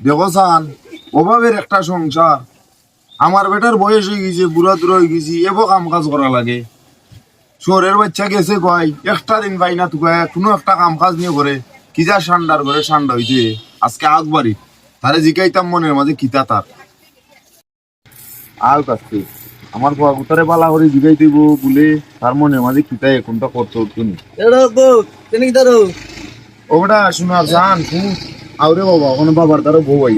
দেখো সান অভাবের একটা সংসার। আমার বেটার বয়স হয়ে গেছে, বুড়া দূর হয়ে গেছি, এবো কাম কাজ করা লাগে। শহরের বাচ্চা গেছে কয়, একটা দিন পাই না তুকে, কোনো একটা কাম কাজ নিয়ে করে কি যা সান্ডার করে সান্ডা হইছে, আজকে আগবাড়ি তারে জিকাইতাম মনের মাঝে কিতা তার। আল আমার গুতারে বালা করে জিগাই দিব বলে তার মনের মাঝে কিতাই কোনটা করতে উঠুনি। ও? বেটা শোনা জান আউরে বাবা কোনো বাবার তারও বউ আই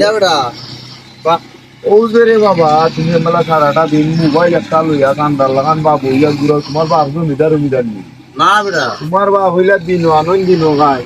ও যে রে বাবা তুমি মেলা সারাটা দিন মোবাইল একটা লইয়া কান্দার লাগান বাপ হইয়া দূর তোমার বাপ জমিদার জমিদার নি না বেটা। তোমার বাপ হইলা দিন আনন্দ দিন গায়।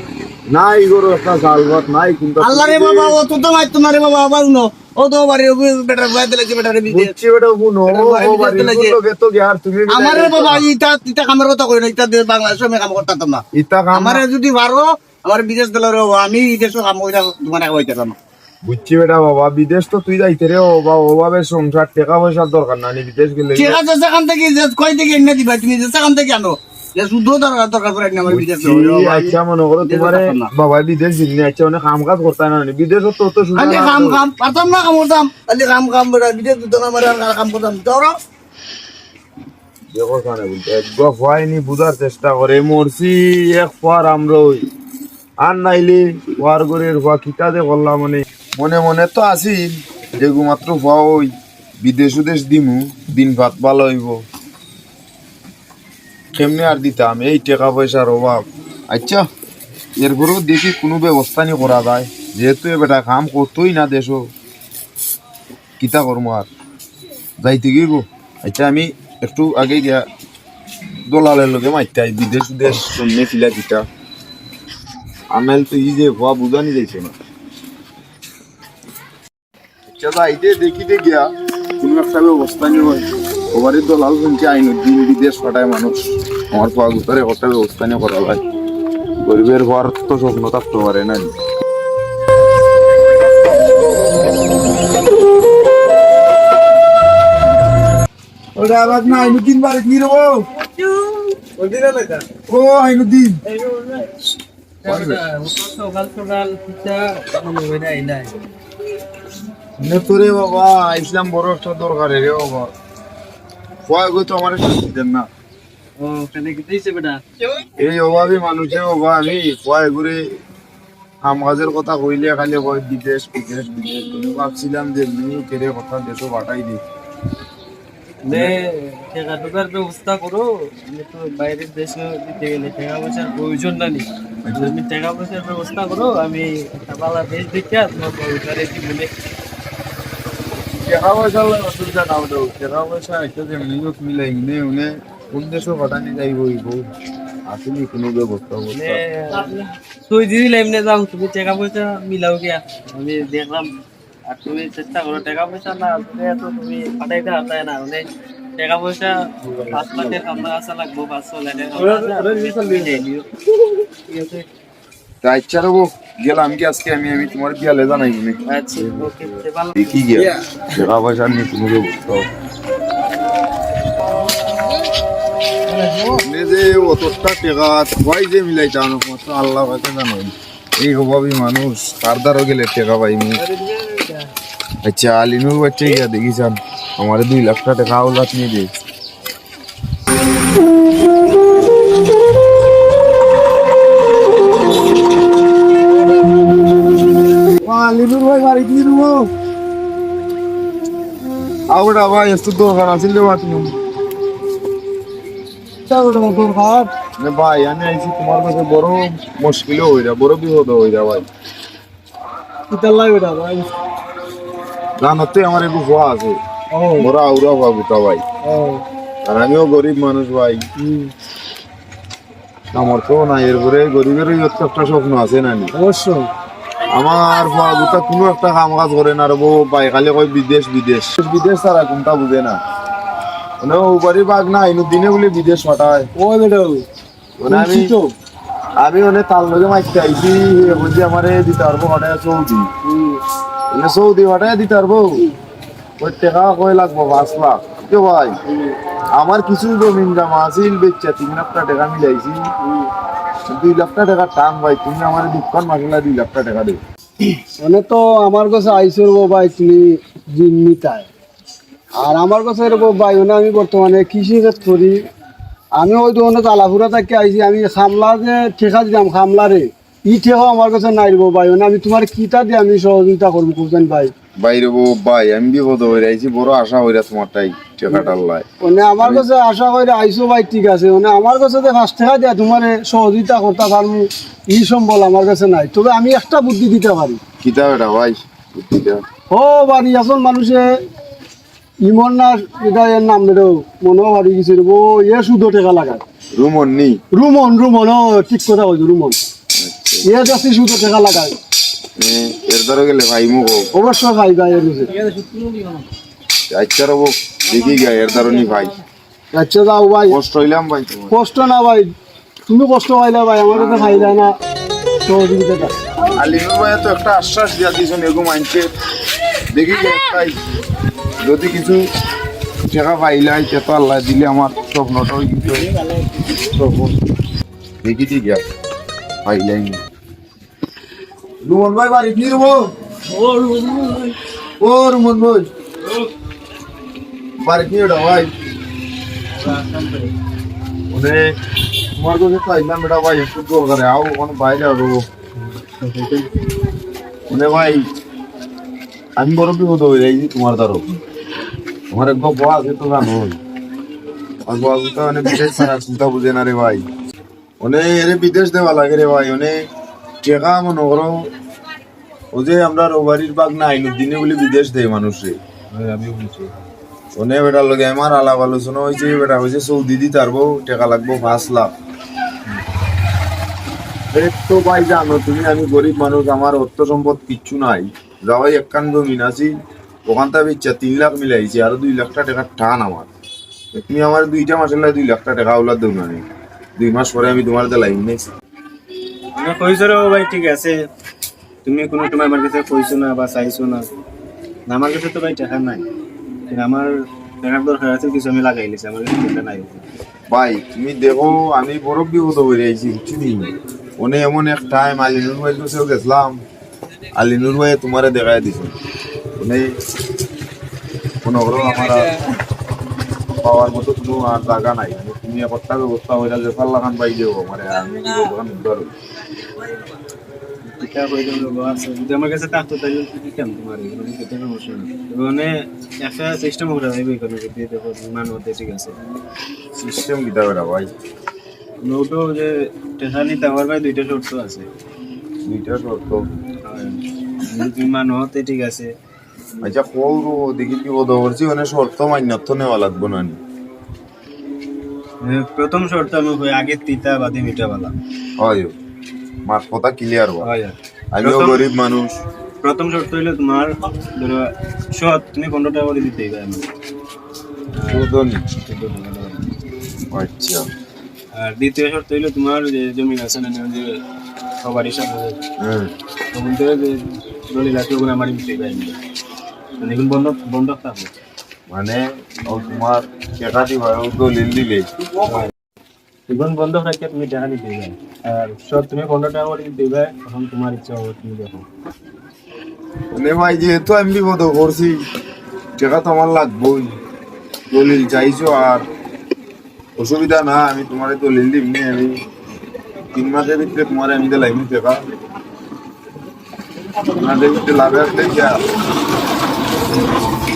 নাই গরু একটা ভাত নাই কিন্তু আল্লাহ রে বাবা ও তো মাই তোমারে বাবা আবার নো ও তো বাড়ি বেটার বাইতে লাগছে বেটারে বিদে বুঝছি বেটা ও বাড়ি লোকে তো গিয়ার তুমি আমার রে বাবা ইটা ইটা কামের কথা কই না বাংলাদেশে আমি কাম করতাম না। ইতা কাম আমারে যদি পারো আমার বিদেশ গেল রে আমি দেশে কাম কইরা তোমার কইতাম না বুঝছি বেটা বাবা বিদেশ তো তুই যাইতে রে ও বা ওভাবে সংসার টাকা পয়সার দরকার নাই বিদেশ গেলে ঠিক আছে সেখান থেকে কই থেকে এনে দিবা তুমি সেখান থেকে আনো। যে শুদ্ধ দরকার দরকার পড়ে না আমার বিদেশ বুঝছি, আচ্ছা মনে করো তোমারে বাবা বিদেশ দিন আচ্ছা অনেক কাম কাজ করতে না বিদেশ তো তো কাম কাম পারতাম না কাম করতাম আলি কাম কাম বিদেশ দিত না কাম করতাম। ধরো দেখো কানে বলতে একবার হয়নি বুঝার চেষ্টা করে মরছি এক পার আমরা ওই। আর নাইলে পার করে হওয়া কিতা দে করলাম মানে মনে মনে তো আছি যেগু মাত্র হওয়া ওই বিদেশ উদেশ দিমু দিন ভাত ভালো হইব। কেমনে আর দিতাম এই টাকা পয়সার অভাব। আচ্ছা এরপরেও দেখি কোনো ব্যবস্থা নি করা যায়। যেহেতু বেটা কাম করতোই না দেশও। কিতা করব আর? যাইতে গিয়ে গো। আচ্ছা আমি একটু আগে গিয়া দলালের লগে মাইতে আই, বিদেশ উদেশ শুননে ফিলা কিটা আনাইল তো ই যে হওয়া বুঝানি যাইছে না। আচ্ছা যাইতে দেখিতে গিয়া। কোনো একটা ব্যবস্থা নিয়ে ওবারে দলাল শুনছে আইন দিন বিদেশ পাঠায় মানুষ। আমার পাওয়া গুতারে একটা ব্যবস্থা নিয়ে করা হয়। গরিবের হওয়ার তো স্বপ্ন থাকতে পারে না। ওটা আবার না আইনুদ্দিন বারে কি রবো ও আইনুদ্দিন সকাল সকাল পিঠা আইলাই নে তোরে বাবা ইসলাম বড় একটা দরকার রে বাবা। কয় গো তো আমার শান্তি দেন না এই অভাবী মানুষে বাবা আমি কয় ঘুরে কাম কাজের কথা কইলে খালি কয় বিদেশ বিদেশ বিদেশ কিন্তু ভাবছিলাম যে এমনি কেড়ে কথা দেশও পাঠাই দিই। নে টাকা ঢোকার ব্যবস্থা করো। আমি তো বাইরের দেশে দিতে গেলে টাকা পয়সার প্রয়োজন না নি। তুমি টাকা পয়সার ব্যবস্থা করো আমি দেখে টাকা পয়সা অসুবিধা না হলেও টাকা পয়সা একটা যে নিয়োগ মিলে এমনি উনি কোন দেশও পাঠানি যাইব হইব আসেনি কোনো ব্যবস্থা মানে অবস্থা তুই দিদি এমনি যাও তুমি টাকা পয়সা মিলাও গিয়া। আমি দেখলাম আর তুমি চেষ্টা করো টাকা পয়সা না দিলে তো তুমি পাঠাইতে হাতায় না। মানে টাকা পয়সা পাঁচ লাখের কামনা আসা লাগবো পাঁচশো লাখের তা ইচ্ছা রবো গেলাম কি আজকে আমি আমি তোমার বিয়ালে জানাই নি আচ্ছা ওকে ভালো। দেখি গিয়া টাকা পয়সা নিয়ে হবে। আপনি যে অতটা টাকা সবাই যে মিলাই মাত্র আল্লাহ কাছে জানেন এই অভাবী মানুষ তার দ্বারা গেলে টাকা পাইনি। আচ্ছা আলিনুর বাচ্চা গিয়া দেখিছান আমার দুই লাখ টাকা আউলাত নিয়ে দিয়ে আলিনুর ভাই বাড়ি কি রুবো আউটা ভাই একটু বাতি রে ভাই আমি আইছি তোমার কাছে বড় মুশকিল হইরা বড় বিপদ হইরা ভাই। জানতে আমার একটু ভুয়া আছে। বড় আউরা ভাই। আর আমিও গরিব মানুষ ভাই। আমার তো না এরপরে গরিবের একটা স্বপ্ন আছে না নি? অবশ্যই। আমার বাবুটা কোনো একটা কাম কাজ করে না রে বউ ভাই খালি কয় বিদেশ বিদেশ। বিদেশ ছাড়া কোনটা বুঝে না। মানে ওবারই বাঘ না আইনু দিনে বলে বিদেশ পাঠায় ম্যাডাম মানে আমি আমি মানে তার লগে মাইতে আইছি বলছি আমারে দিতে পারব হঠাৎ সৌদি মানে সৌদি হঠাৎ দিতে পারব ওই টাকা কয় লাগবো পাঁচ লাখ। কে ভাই? আমার কিছু জমিন জামা আছিল বেচা তিন লাখ টাকা মিলাইছি। দুই লাখ টাকা টান ভাই, তুমি আমার দোকান মাসলা দুই লাখ টাকা দেবে? মানে তো আমার কাছে আইসো ভাই, তুমি জিম্মিতায় আর আমার কাছে এরকম ভাই মানে আমি বর্তমানে কৃষি কাজ করি। আমি ওই ধরনের তালাপুরা থাকি আইছি, আমি খামলা যে ঠেকা দিলাম খামলারে ই ঠেকাও আমার কাছে নাই রে ভাই মানে আমি তোমার কিতা দিয়ে আমি সহযোগিতা করব, বুঝছেন ভাই? বাইরে ভাই আমি বিপদ হয়ে আইছি বড় আশা হইরা তোমারটাই টাকাটার লাই। মানে আমার কাছে আশা করে আইসো ভাই ঠিক আছে। মানে আমার কাছে যে পাঁচ টাকা দেয়া তোমার সহযোগিতা করতে পারব ই সম্বল আমার কাছে নাই। তবে আমি একটা বুদ্ধি দিতে পারি। কিতা বেটা ভাই বুদ্ধিটা ও বাড়ি আসল মানুষে ইমন না এটা এর নাম বেরো মনে বাড়ি গেছে ও এ শুধু টাকা লাগায়। রুমন নি? রুমন রুমন ও ঠিক কথা বলছো রুমন। এ যাচ্ছি শুধু টাকা লাগায়। এর দ্বারা গেলে ভাই মুখ আচ্ছা রব দেখি গা এর ভাই। আচ্ছা যাও ভাই। কষ্ট হইলাম ভাই কষ্ট না ভাই তুমি কষ্ট পাইলে ভাই আমার কাছে ফাইলা না। সহযোগিতাটা। আলিনুর ভাই তো একটা আশ্বাস দিয়া দিয়েছেন এরকম আনছে দেখি একটাই যদি কিছু টাকা পাইলাই আল্লাহ দিলে আমার স্বপ্নটাও কিন্তু স্বপ্ন দেখি ঠিক আছে পাইলাই নি। রুমন ভাই বাড়ি কি রুমো ও রুমন ভাই বাড়ি কি ওটা ভাই? ওরে তোমার কাছে পাইলাম এটা ভাই একটু দরকারে আও ওখানে বাইরে আরও। মানে ভাই আমি বড় বিপদ হয়ে যাইছি তোমার দ্বারও আমার এক বউ আছে তো জানো। আর তো মানে বিদেশ ছাড়া চিন্তা বুঝে না রে ভাই। এর বিদেশ দেওয়া লাগে রে ভাই মানে টেকা মনে করো। ও যে আমরা রোবারির বাগ না আইনুর দিনে বলে বিদেশ দেয় মানুষে। আমি বলছি। ওনে বেটার লগে আমার আলাপ আলোচনা হয়েছে বেটা হয়েছে সৌদি দি তারবো টাকা লাগবো পাঁচ লাখ। তো ভাই জানো তুমি আমি গরিব মানুষ আমার অর্থ সম্পদ কিচ্ছু নাই। যাওয়াই একখান জমিন আছি ওখান থেকে ইচ্ছা তিন লাখ মিলাইছি আরও দুই লাখ টাকা টান আমার। তুমি আমার দুইটা মাসের লাই দুই লাখ টাকা ওলার দেও না। দুই মাস পরে আমি তোমার দেলাই নেক্সট আমি কইছো ভাই ঠিক আছে। তুমি কোনো সময় আমার কাছে কইছো না বা চাইছো না। না, আমার কাছে তো ভাই টাকা নাই। আমার টাকার দরকার আছে কিছু আমি লাগাই লিছি আমার কাছে টাকা নাই। ভাই তুমি দেখো আমি বড় বিপদ হয়ে আইছি বুঝছি ওনে এমন এক টাইম আলিনুর ভাই কাছেও গেছিলাম। আলিনুর ভাই তোমারে দেখাই দিছে। ওনে কোনো আমার পাওয়ার মতো কোনো আর জায়গা নাই। মানে তুমি একটা ব্যবস্থা হইলা যে পাল্লা খান পাই দেবো মানে আমি কি খান ধরো দেব যদি আমার কাছে থাকতো তাহলে কি দিতাম তোমার মানে একটা সিস্টেম করে যাইবে এখানে যদি দেখো মান হতে ঠিক আছে। সিস্টেম কিতা বেটা ভাই। যে নিতে ভাই দুইটা শর্ত আছে। দুইটা শর্ত। তুমি মান হতে ঠিক আছে আচ্ছা কৌরু দেখি বিপদ করছি মানে শর্ত মান্যত্ব নেওয়া লাগবো না প্রথম শর্ত আমি আগে তিতা বাদে মিঠা বালা। হয় মার কথা ক্লিয়ার হয় আমিও গরিব মানুষ। প্রথম শর্ত হইল তোমার ধরো সৎ তুমি পনেরো টাকা করে দিতেই পারবে আচ্ছা। আর দ্বিতীয় শর্ত হইল তোমার যে জমি আছে না যে সবার হিসাব হবে। হ্যাঁ। তখন থেকে যে দলিল আছে ওগুলো আমার দিতেই পারবে মানে বন্ধ বন্ধ থাকবে মানে তোমার টাকা দিবা ও দলিল দিলে বন্ধ রাখে তুমি টাকা দিতে পারবে আর তুমি পনেরো টাকা করে দিতে তখন তোমার ইচ্ছা হবে তুমি দেখো। মানে ভাই যেহেতু আমি বিপদ করছি টাকা তো আমার লাগবেই। দলিল চাইছো আর অসুবিধা না আমি তোমার দলিল দিমনি আমি। তিন মাসের ভিতরে তোমার আমি দিলাই টাকা। তিন মাসের ভিতরে লাভে আসলে যা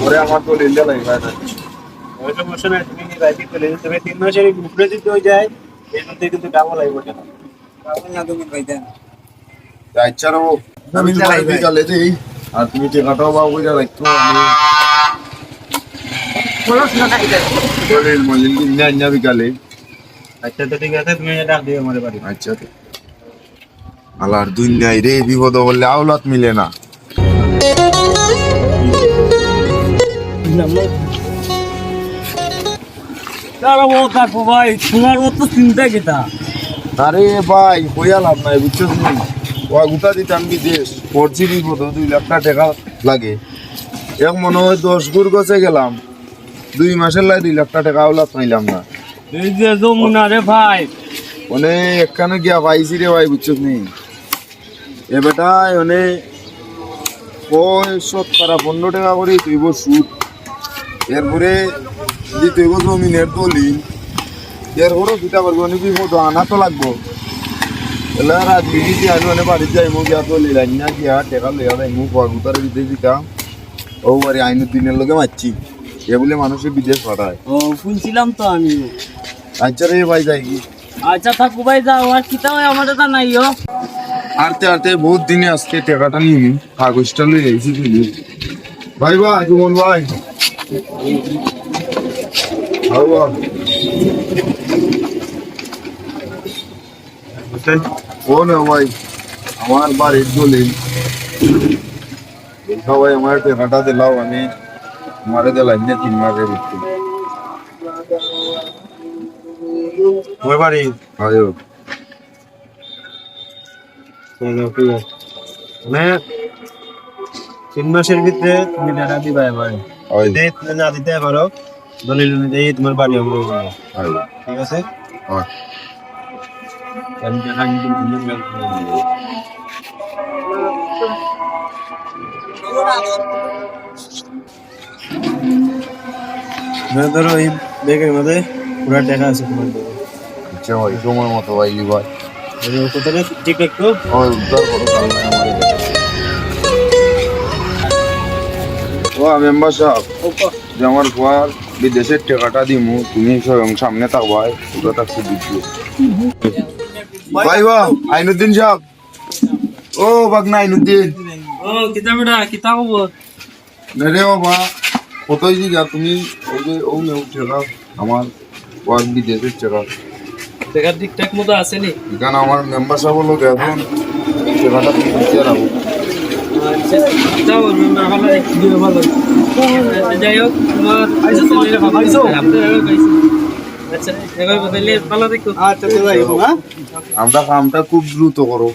পরে আমার দলিল দিলাই ভাই। ওই সমস্যা নাই তুমি রাইতে চলে যেতে তবে তিন মাসের উপরে যদি হয়ে যায় এর মধ্যে কিন্তু ডাবল লাগবে টাকা আচ্ছা রো আমি দিই আর তুমি টাকাটাও পাবো যা রাখতো আমি দলিল মলিল দিন না আইনা বিকালে। আচ্ছা তো ঠিক আছে তুমি ডাক দিও আমার বাড়ি। আচ্ছা তো আলার দুনিয়ায় রে বিপদ বললে আওলাত মিলে না। ভাই তোমার মতো চিন্তা কেটা আরে ভাই কইয়া লাভ নাই বুঝছ তুমি? পড়ছি বিপদ দুই লাখ টাকা লাগে। এক মনে হয় দশ গুর গছে গেলাম। দুই মাসের লাই দুই লাখ টাকা পাইলাম না। এই যে যমুনা রে ভাই। মানে একখানে গিয়া পাইছি রে ভাই বুঝছ নি এ বেটায় ওই সত্তর পনেরো টাকা করে তুইব সুদ। এরপরে যদি তুইব জমিনের দলিল এরপরেও দুটা করব নাকি মতো আনা তো লাগবো। এলা রাত বিড়িতে আমি মানে বাড়িতে যাই মুখ গিয়া দলিল আনি না গিয়া টেকা লইয়া যাই মুখ গুতারে দিতে দিতা। ও বাড়ি আইনের দিনের লোকে মারছি। এ বলে মানুষের বিদেশ পাঠায়। ও শুনছিলাম তো আমি। আচ্ছা রে ভাই যাই কি। আচ্ছা থাকু ভাই যাও। আর কিতা হয় আমার এটা নাই ও। আরতে আরতে বহুত দিনে আজকে টাকাটা নিয়ে কাগজটা লই আইছি তুই ভাই ভাই সুমন ভাই। হাও বাবা। ও না ভাই আমার বাড়ির দলিল সবাই আমার টাকাটা দিলাও আমি মারে দিলাম না তিন মাসের ভিতরে ওই বাড়ি আয়ো মানে তিন মাসের ভিতরে তুমি টাকা দিবা এবার আয় যদি তুমি না দিতে পারো। দলিল অনুযায়ী তোমার বাড়ি হবে। আয় ঠিক আছে? ধরো এই ব্যাগের মধ্যে পুরা টাকা আছে তোমার আচ্ছা ভাই সময় মতো ভাই ভাই। ঠিক একটু ও মেম্বার সাহেব যে আমার ঘর বিদেশের টাকাটা দিমু তুমি স্বয়ং সামনে থাকবাই ওটা থাকতে দিচ্ছি ভাই বা আইনুদ্দিন সাহেব। ও বাগনা আইনুদ্দিন। ও কিতা বেটা কিতা না রে বাবা কতই জিগা তুমি ওই যে ও নেও টাকা আমার ঘর বিদেশের টাকা। দেখা ঠিকঠাক মতো আসেনি এখানে আমার মেম্বার সাহেব হলো এখন টাকাটা তুমি দিতে রাখো যাই। হোক আচ্ছা এবার বদলে ভালো দেখো আচ্ছা ভাই হ্যাঁ? আমরা কামটা খুব দ্রুত করো।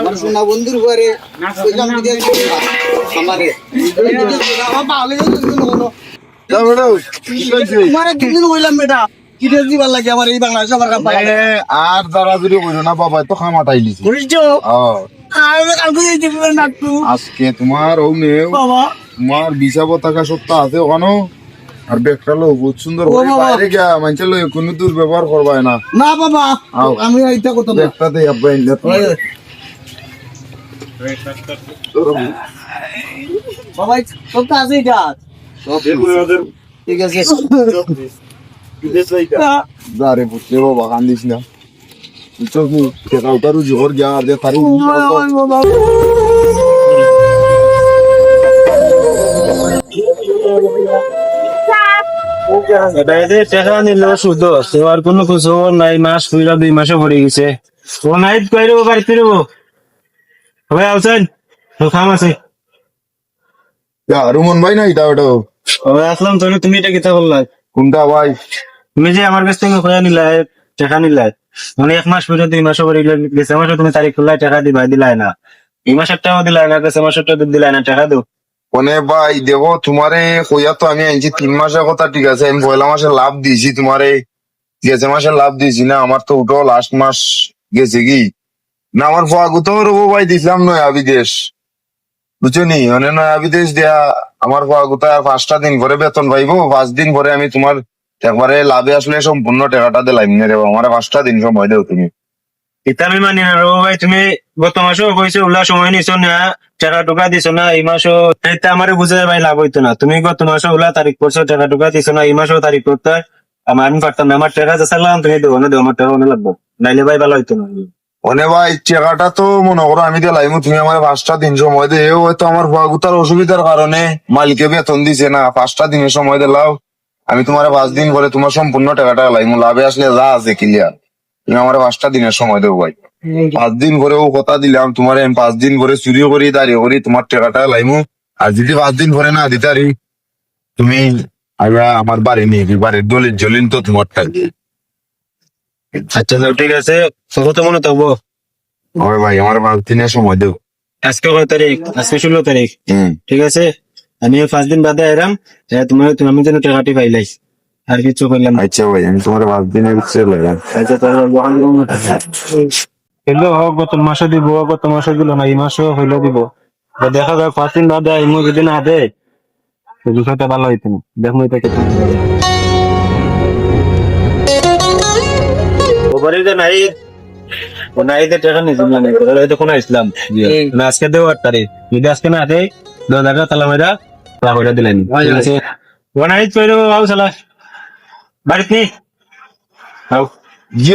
আমার সোনা বন্ধুর ঘরে কইলাম আমারে আর যারা যদি না বাবা তো খামাটাই লিছি। আজকে তোমার ও বাবা। তোমার পতাকা সত্তা আছে ওখানে আর বেগটা লো বহুত সুন্দর বাইরে গিয়া মানুষের লো কোনো দুর্ব্যবহার করবাই না। না বাবা আমি এইটা আব্বা ইনলে বাবা সব তো ঠিক আছে। পুত্রে বাবা কান্দিস না। নিল কোনো খোঁজ নাই মাস পুরা দুই মাসে পড়ে গেছে। ও নাই আলছেন? খাম আছে। রুমন ভাই না এটা ওটা সবাই আসলাম তাহলে তুমি এটা কিতা বললা? কোনটা ভাই? তুমি যে আমার কাছ থেকে খোয়া নিলাই টাকা নিলাই মানে এক মাস পরে দুই মাসে পরে গেছে। মাসে তুমি তারিখ খুললাই, টাকা দিবা, দিলাই না। এই মাসের টাকা দিলাই না, গেছে মাসের টাকা দিলাই না, টাকা দাও। মানে ভাই, দেখো, তোমারে কইয়া তো আমি তিন মাসের কথা ঠিক আছে, আমি পয়লা মাসে লাভ দিয়েছি তোমারে। গেছে মাসে লাভ দিয়েছি না, আমার তো উঠো লাস্ট মাস গেছে কি? না, আমার ফাগুতো রবো ভাই, দিছিলাম নয়া বিদেশ। বুঝছ নি? মানে নয়া বিদেশ দেয়া, আমার ফাগুতো পাঁচটা দিন পরে বেতন পাইবো, পাঁচ দিন পরে আমি তোমার একবারে লাভে আসলে সম্পূর্ণ টাকাটা দিলাম না রে আমার পাঁচটা দিন সময় দেও তুমি। আমি মানি না ভাই তুমি গত মাসেও কইছো ওলা সময় নিছো না টাকা টুকা দিছো না এই মাসও এটা আমার বুঝে ভাই লাভ হইতো না। তুমি গত মাসে ওলা তারিখ করছ টাকা টুকা দিছো না এই মাসেও তারিখ করতে আমার আমি পারতাম না আমার টাকা যে তুমি দেবো না দেবো আমার টাকা মনে লাগবো। নাইলে ভাই ভালো হইতো না। মানে ভাই টাকাটা তো মনে করো আমি দিলাম তুমি আমার পাঁচটা দিন সময় দে হয়তো আমার ফাগুতার অসুবিধার কারণে মালিকে বেতন দিছে না পাঁচটা দিনের সময় দিলাও। আমি তোমার পাঁচ দিন পরে তোমার সম্পূর্ণ টাকাটা লাইম লাভে আসলে যা আছে ক্লিয়ার তুমি আমার পাঁচটা দিনের সময় দেবো ভাই। পাঁচ দিন পরে ও কথা দিলাম তোমার পাঁচ দিন পরে চুরি করি দাঁড়িয়ে করি তোমার টাকাটা লাইমু আর যদি পাঁচ দিন পরে না দিতে পারি তুমি আইবা আমার বাড়ি নিয়ে। বাড়ির দলিল জলিন তো তোমারটাই আচ্ছা ঠিক আছে। কত মনে থাকব ভাই আমার পাঁচ দিনের সময় দেবো আজকে কয় তারিখ আজকে ষোলো তারিখ হম। ঠিক আছে? আমি পাঁচ দিন বাদে এরাম তুমি তুমি আমি যেন টাকাটি পাইলাই আর কিছু করলাম আচ্ছা ভাই আমি তোমার পাঁচ দিনের ভিতরে লাগাম এগুলো হোক গত মাসে দিব গত মাসে দিল না এই মাসেও হইল দিব। দেখা যায় পাঁচ দিন না দেয় ইমো যদি না দেয় তো বিষয়টা ভালো হইতো না। দেখো এটা কেটে ওবারে যে নাই ও নাই যে টাকা নিয়েছিল না তোরা হয়তো কোন ইসলাম। না আজকে দেও আট তারিখ। যদি আজকে না দেয় দশ হাজার তালা মেরা তা হইরা দিলেন ঠিক আছে? ও নাই চলে যাব বাবু সালা বাড়িতে নেই আও। জি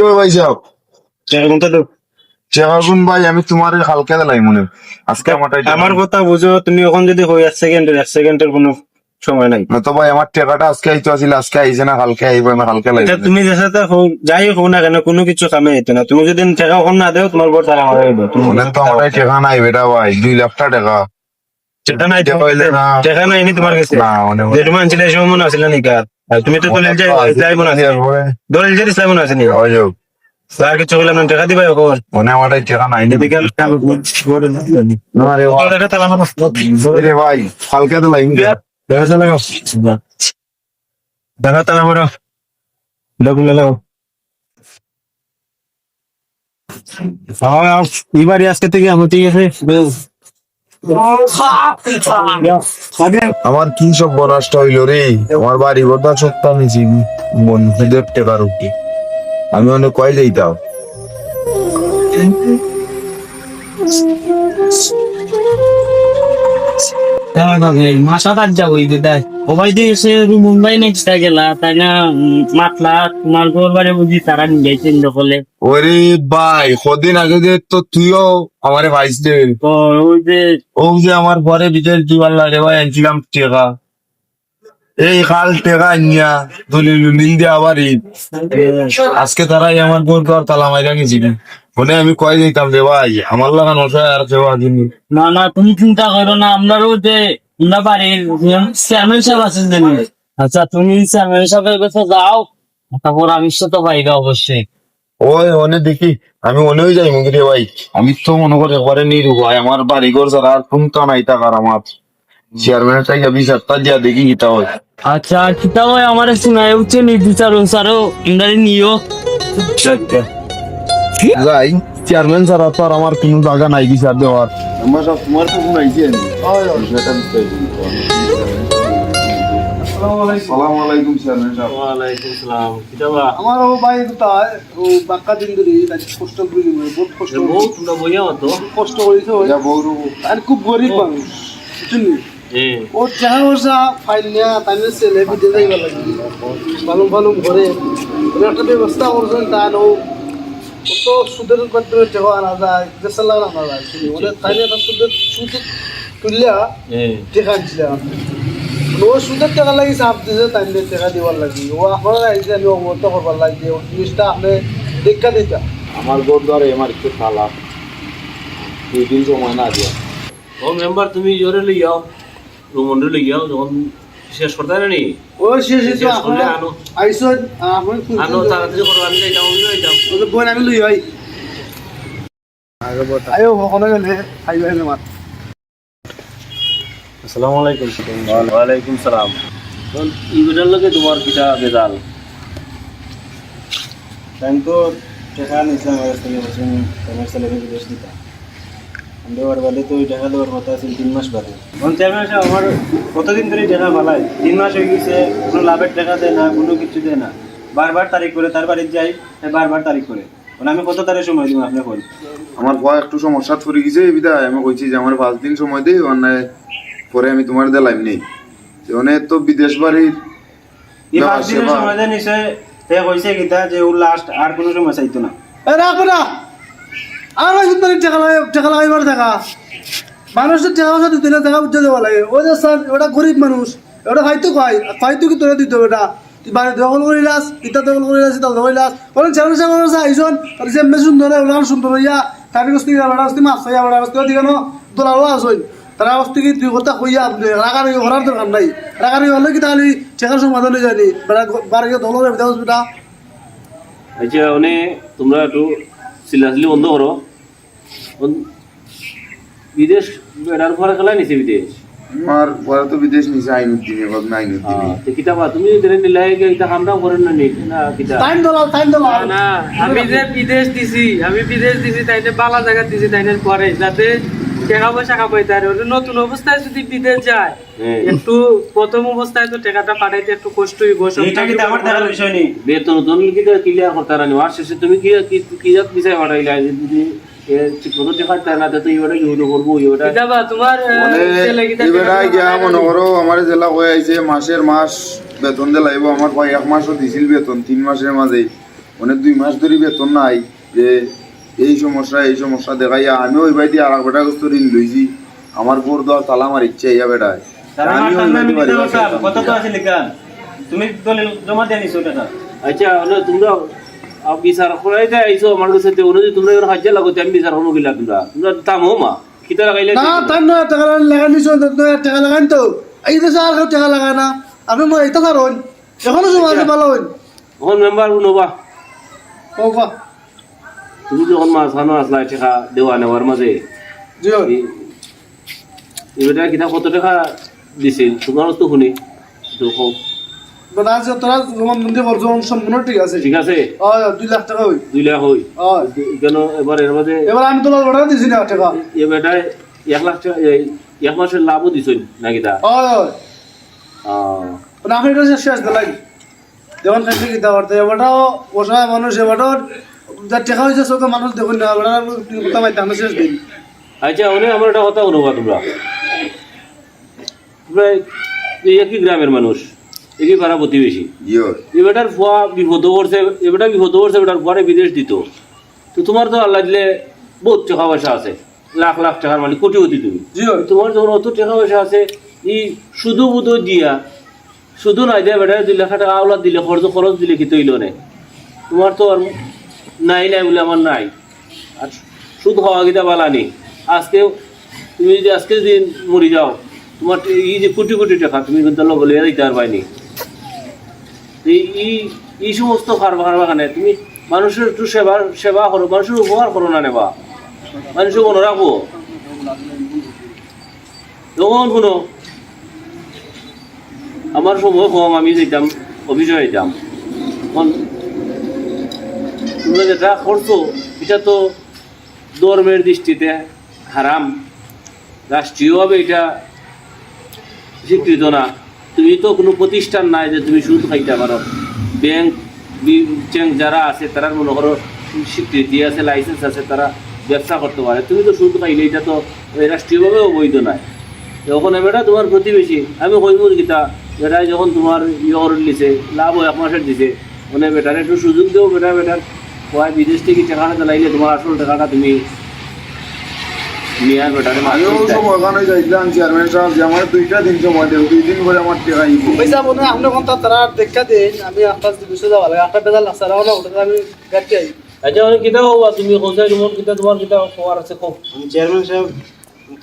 ভাই আমি তোমার হালকা দিলাই মনে। আজকে আমার আমার কথা বুঝো তুমি এখন যদি হই এক সেকেন্ডের এক সেকেন্ডের কোনো সময় নাই। না তো ভাই আমার টাকাটা আজকে আইতো আসলে আজকে আইছে না কালকে আইব আমি হালকা এটা লাগবে তুমি যে সাথে হও- যাই হোক না কেন কোনো কিছু কামে হইতো না। তুমি যদি টাকা কম না দেও তোমার বড় তারা হইব তুমি তো আমার টাকা নাই বেটা ভাই দুই লাখ টাকা নাই টাকা নাই নি তোমার কাছে। মনে মনে আছিল তুমি তো দলিল যাই মনে দলিল যে ইসলাম মনে কিছু না টাকা মনে আমার টাকা নাই বিকাল ভাই। দেখা চলে দেখা তালা মারা লোক লাগাও এবারে আজকে থেকে আমি ঠিক আছে। আমার কি সব বনাসটা হইল রে? আমার বাড়ি বর্ধা সপ্তাহ নিছি বন্ধুদের টাকার আমি অনেক কয় যাইতাম মাসা কাজ যাব দিয়ে সে মুম্বাই নেক্সট গেলা তাই না? উম, মাতলা তোমার ঘর বাড়ি বুঝি তারা নিয়ে যাইছেন দখলে ওরে ভাই কদিন আগে যে তো তুইও আমারে ভাইস দে তো ওই যে ও যে আমার ঘরে বিদেশ দিবার লাগে ভাই আনছিলাম টাকা। এই কাল টাকা আনিয়া দলিল মিল দিয়ে আবার ঈদ। আজকে তারাই আমার বোন তালা মাইরা গেছি ফোনে আমি কয় দিতাম রে ভাই আমার লাগা নশো আর কেউ আজিনি না না তুমি চিন্তা করো না আমরাও যে আমরা বাড়ির চেয়ারম্যান সাহেব আছেন জানি আচ্ছা তুমি চেয়ারম্যান সাহেবের কাছে যাও তারপর আমি তো পাইবা অবশ্যই। ওই ওনে দেখি আমি মনেও যাই মুখে রে ভাই। আমি তো মনে করি একবারে নিরু ভাই আমার বাড়ি ঘর ছাড়া আর কোনটা নাই টাকার আমার। চেয়ারম্যানের চাই বিশ হাজার দিয়া দেখি কিতা হয়। আচ্ছা কিতা হয় আমার শোনায় উঠছে নির্বিচার অনুসারও ইন্দারি নিও। যাই চেয়ারম্যান ছাড়া তো আর আমার কোনো জায়গা নাই বিচার দেওয়ার। আমার সব তোমার তো ফোন আইছে সালাম আলাইকুম। চেয়ারম্যান সাহেব ওয়ালাইকুম সালাম। কিতা বা আমার ও ভাই দুটা ও বাক্কা দিন ধরে কষ্ট করে বহুত কষ্ট বউ তোমরা বইয়া হতো? কষ্ট করেছে যা বউরু আর খুব গরিব মানুষ বুঝলি? ও টাকা পয়সা ফাইল নিয়া তাই ছেলে বিদেশ যাইবা লাগে ভালো ভালো ঘরে। একটা ব্যবস্থা করছেন তা কত সুদের মাধ্যমে টাকা আনা যায় দেশের লাগা আনা যায় শুনি ওদের তাই একটা সুদের সুদ তুললিয়া এ। টাকা আনছিলাম ও সুদের টাকা লাগি চাপ দিছে তাই টাকা দিবার লাগি। ও আপনারা আইসে আমি অবগত করবার লাগি। ও জিনিসটা আপনি দেখা দিতা। আমার গোর আমার একটু খালা। দুই দিন সময় না দিয়া। ও মেম্বার তুমি জোরে লই যাও রুমন্ডে লই যাও যখন শেষ করতে না নি ও শেষ শেষ করলে আনো। আইসো আনো তাড়াতাড়ি করো আমি যাইতাম আমি যাইতাম বোন আমি লই আই আয়ো কখনো গেলে খাইবে মাত আসসালামু আলাইকুম ওয়ালাইকুম সালাম। ইগুলার লগে তোমার কিটা বেজাল? আমি তো টাকা নিয়েছিলাম আমার ছেলেকে বিদেশ আমি দেওয়ার বাদে তো ওই টাকা দেওয়ার কথা আছে তিন মাস বাদে। এখন চেয়ারম্যান সাহেব আমার কতদিন ধরে টাকা পালায় তিন মাস হয়ে গেছে কোনো লাভের টাকা দেয় না কোনো কিছু দেয় না। বারবার তারিখ করে তার বাড়িতে যাই বারবার তারিখ করে। মানে আমি কত তারিখ সময় দিব আপনি বল? আমার ভয় একটু সমস্যা পড়ে গেছে এই বিদায়। আমি কইছি যে আমার পাঁচ দিন সময় দেই অন্যায় পরে আমি তোমার দিলাম নেই। অনেক তো বিদেশ বাড়ির এই পাঁচ দিনের সময় দেয় নিশ্চয়। তে কইছে কিতা যে ও লাস্ট আর কোনো সময় চাইতো না। এ রাখো না! আর ওই সুন্দর টাকা লাগাই টাকা লাগাইবার টাকা মানুষের টাকা পয়সা দিতে না বুঝতে দেওয়া লাগে। ওই যে স্যার, ওটা গরিব মানুষ। ওটা খাইতো খাই খাইতো কি তোরা দিতে ওটা? বাড়ি দখল করে ইটা দখল করে ইটা দখল লাস ওরা ছেলে ছেলে মানুষ আইসন আর যে এমনি সুন্দর ওরা সুন্দর হইয়া, তারি বস্তি বেড়া বস্তি মাছ হইয়া বেড়া বস্তি দিকে নো দোলাও আসইন তারা বস্তি কি? দুই কথা কইয়া রাগারি হরার দরকার নাই। রাগারি হলে কি তাহলে চেকার সমাধান হয়ে যায়নি বেড়া বাড়ি দখল করে বেটা। আচ্ছা মানে তোমরা একটু সিলাসিলি বন্ধ করো। বিদেশ বেড়ার পরে খেলা নিছে বিদেশ? আমার পরে তো বিদেশ নিছে আইনুদ্দিন এবার না আইনুদ্দিন তো কিতাবা তুমি দিলে নিলাই এটা হামরা করেন না নি? না কিতা? টাইম দলাল টাইম দলাল না আমি যে বিদেশ দিছি আমি বিদেশ দিছি বালা জায়গা দিছি পরে যাতে টাকা পয়সা কামাই তার। নতুন অবস্থায় যদি বিদেশ যায় একটু প্রথম অবস্থায় তো টাকাটা পাঠাইতে একটু কষ্ট হইব এটা কিন্তু আমার দেখার বিষয় নেই বেতন তুমি কি রানি? আর শেষে তুমি কি কি- কি জাত বিষয় হটাইলা যদি মানে আমার জেলা হয়ে আইছে মাসের মাস বেতন দিয়ে লাগবে আমার ভাই এক মাসও দিছিল বেতন তিন মাসের মাঝে মানে দুই মাস ধরে বেতন নাই যে এই সমস্যা এই সমস্যা দেখাইয়া আমি ওই বাড়িতে আর এক বেটা ঋণ লইছি। আমার বোর দেওয়ার তালা আমার ইচ্ছা ইয়া বেটায় আমি ওই তো আছে তুমি দলিল জমা দিয়ে নিছো টাকা আচ্ছা তোমরা বিচার করাইতে আইছো আমার কাছে তো অনুযায়ী তোমরা এর হাজার লাগতে আমি বিচার হব গিলা তোমরা তোমরা দাম হো মা কিতা লাগাইলে না টাইম না টাকা লাগাই নিছো টাকা লাগাই তো এই দেশে আর কেউ টাকা লাগায় না আমি মই এটা স্যার হইন এখনও আছে ভালো হইন এখন মেম্বার নবা। ও বা তুমি যখন মাছ খানো আসলা টাকা দেওয়া নেওয়ার মাঝে জি এবারে কিতা কত টাকা দিছিল তোমার তো শুনি। তো কও। তোরা সম্পূর্ণ ঠিক আছে ঠিক আছে। ও দুই লাখ টাকা হই। দুই লাখ হই। ও কেন এবার এর মাঝে এবার আমি তোলার বড় দিছি না টাকা। এ বেটায় এক লাখ টাকা এক মাসের লাভও দিছই নাকি তা? ও। আহ, মানে এটা শেষ দিলাই কি এবারটাও অসহায় মানুষ এবারটাও যা টাকা হয়েছে সব মানুষ দেখুন না এবার কথা পাইতে আমি শেষ দিন। আচ্ছা অনেক আমার একটা কথা অনুভব তোমরা। তোমরা একই গ্রামের মানুষ। একই পাড়া প্রতিবেশী? জিও। এবারটার ফুয়া বিপদ করছে এবারটা বিপদ করছে বিদেশ দিত। তো তোমার তো আল্লাহ দিলে বহুত টাকা পয়সা আছে লাখ লাখ টাকার মালিক কোটি কোটি তুমি তোমার যখন অত টাকা পয়সা আছে এই শুধু বুধ দিয়া শুধু নাই দেয়া বেটা দুই লাখ টাকা আওলাদ দিলে খরচ খরচ দিলে কি তৈল নে? তোমার তো আর নাই নাই বলে আমার নাই। আর সুদ হওয়া গিতা বালা নেই। আজকে তুমি যদি আজকে যদি মরি যাও তোমার এই যে কোটি কোটি টাকা তুমি কিন্তু লগে লিয়ে দিতে পারবাইনি এই এই- সমস্ত বাগানে তুমি মানুষের একটু সেবা সেবা করো, মানুষের উপকার করো না নেবা। মানুষের মনে রাখব তখন শুনো, আমার সময় কম আমি যেতাম অফিসে যেতাম তখন তোমরা যেটা করছ, এটা তো ধর্মের দৃষ্টিতে হারাম। রাষ্ট্রীয়ভাবে এটা স্বীকৃত না। তুমি তো কোনো প্রতিষ্ঠান নাই যে তুমি সুদ খাইতে পারো। ব্যাংক ব্যাংক যারা আছে তারা মনে করো স্বীকৃতি আছে লাইসেন্স আছে, তারা ব্যবসা করতে পারে। তুমি তো সুদ খাইলে এটা তো রাষ্ট্রীয়ভাবেও বৈধ নাই যখন বেটা তোমার প্রতিবেশী, আমি কইব গীতা বেটা যখন তোমার ইয়ে করে দিছে, লাভ এক মাসের দিছে মানে বেটার একটু সুযোগ দেও, বেটা, বেটার। কয় বিদেশ থেকে টাকাটা চালাইলে তোমার আসল টাকাটা তুমি নিয়ে আর বেটারে আমিও সময় ওখানে যাইছিলাম চেয়ারম্যান সাহেব যে আমার দুইটা দিন সময় দেব দুই দিন করে আমার টাকা ইব পয়সা বনে আপনি কোন তারা দেখা দেন আমি আকাশ দিবসে যাওয়া লাগে। একটা বেজাল লাগছে আর না ওটা আমি গাড়ি আই আচ্ছা অনেক কিতা হওয়া তুমি কোথায় তোমার কিতা তোমার কিতা হওয়ার আছে কো আমি চেয়ারম্যান সাহেব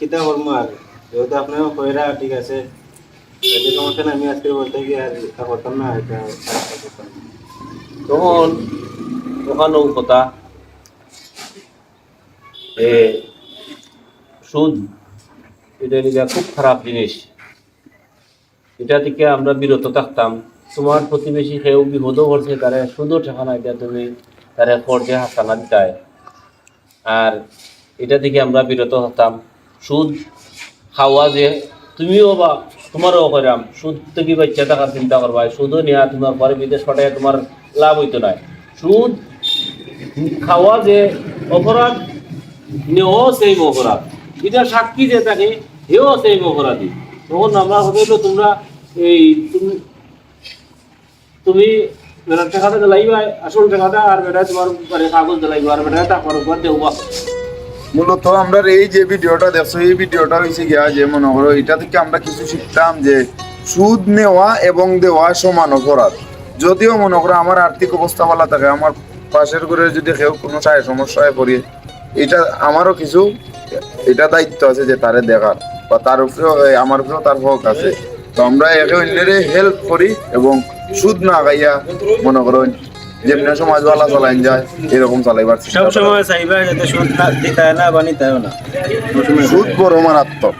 কিতা করব আর যেহেতু আপনার কইরা ঠিক আছে। যদি সমস্যা না আমি আজকে বলতে গিয়ে আর এটা করতাম না এটা খারাপ করতাম না। তখন ওখানেও কথা। এ সুদ এটা নিয়ে খুব খারাপ জিনিস। এটা থেকে আমরা বিরত থাকতাম। তোমার প্রতিবেশী সেও বিপদও করছে, তারে সুদও ঠেকানা এটা তুমি তারে খরচে হাসানা দিতায়। আর এটা থেকে আমরা বিরত হতাম সুদ খাওয়া যে, তুমিও বা তোমারও করাম সুদ থেকে বাচ্চা টাকার চিন্তা করবা। সুদও নেওয়া তোমার পরে বিদেশ পাঠায় তোমার লাভ হইতো না সুদ খাওয়া যে অপরাধ নেও সেই অপরাধ। এটা সাক্ষী যে থাকে হেও সেই অপরাধী। তখন আমরা হইল তোমরা এই, তুমি তুমি বেটার টাকাটা দিলাইবা আসল টাকাটা আর বেটা তোমার মানে কাগজ দিলাইবা আর বেটা টাকার উপর দেওয়া। মূলত আমরা এই যে ভিডিওটা দেখছ, এই ভিডিওটা হয়েছে গিয়া যে মনে করো, এটা থেকে আমরা কিছু শিখতাম যে সুদ নেওয়া এবং দেওয়া সমান অপরাধ। যদিও মনে করো, আমার আর্থিক অবস্থা ভালো থাকে, আমার পাশের ঘরে যদি কেউ কোনো চায় সমস্যায় পড়ে এটা আমারও কিছু এটা দায়িত্ব আছে যে তারে দেখার বা তার উপরেও আমার উপরেও তার হক আছে। তো আমরা একে অন্যের হেল্প করি এবং সুদ না গাইয়া মনে করেন যেমনি সমাজ ভালো চালাইন যায় এরকম চালাইবার সব সময় চাইবা যাতে সুদ না দিতে না বা নিতে না। সুদ বড় মারাত্মক।